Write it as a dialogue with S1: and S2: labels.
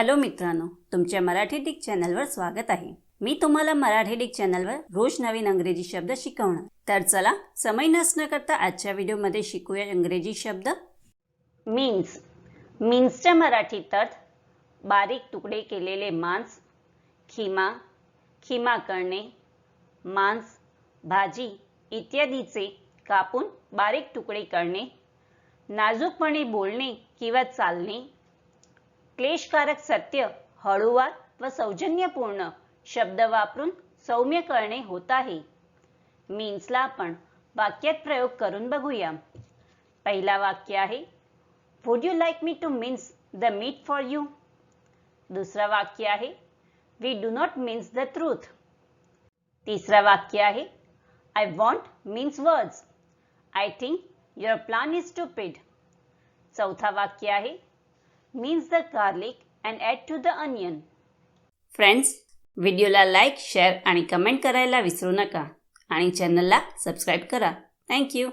S1: Hello मित्रांनो तुमच्या Marathi Dick चॅनलवर स्वागत आहे. मी तुम्हाला मराठी डिक चॅनलवर रोज नवीन अंग्रेजी शब्द शिकवणार. तर चला समय नसणं करता आजच्या व्हिडिओमध्ये शिकूया इंग्रजी शब्द. मीन्स मीन्सच्या मराठीत अर्थ बारीक तुकडे केलेले मांस खिमा खिमा करणे मांस भाजी इत्यादीचे कापून बारीक तुकडे करणे नाजूकपणे बोलणे किंवा चालणे क्लेशकारक सत्य हळूवार व सौजन्यपूर्ण शब्द वापरून सौम्य करणे होत आहे. मीन्सला आपण वाक्यात प्रयोग करून बघूया. पहिला वाक्य आहे would you like me to means the meat for you दुसरं वाक्य आहे we do not means the truth तिसरं वाक्य आहे I want means words I think your plan is stupid चौथा वाक्य आहे means the garlic and add to the onion friends व्हिडिओला लाईक शेअर आणि कमेंट करायला विसरू नका. आणि चॅनलला सबस्क्राईब करा. थँक्यू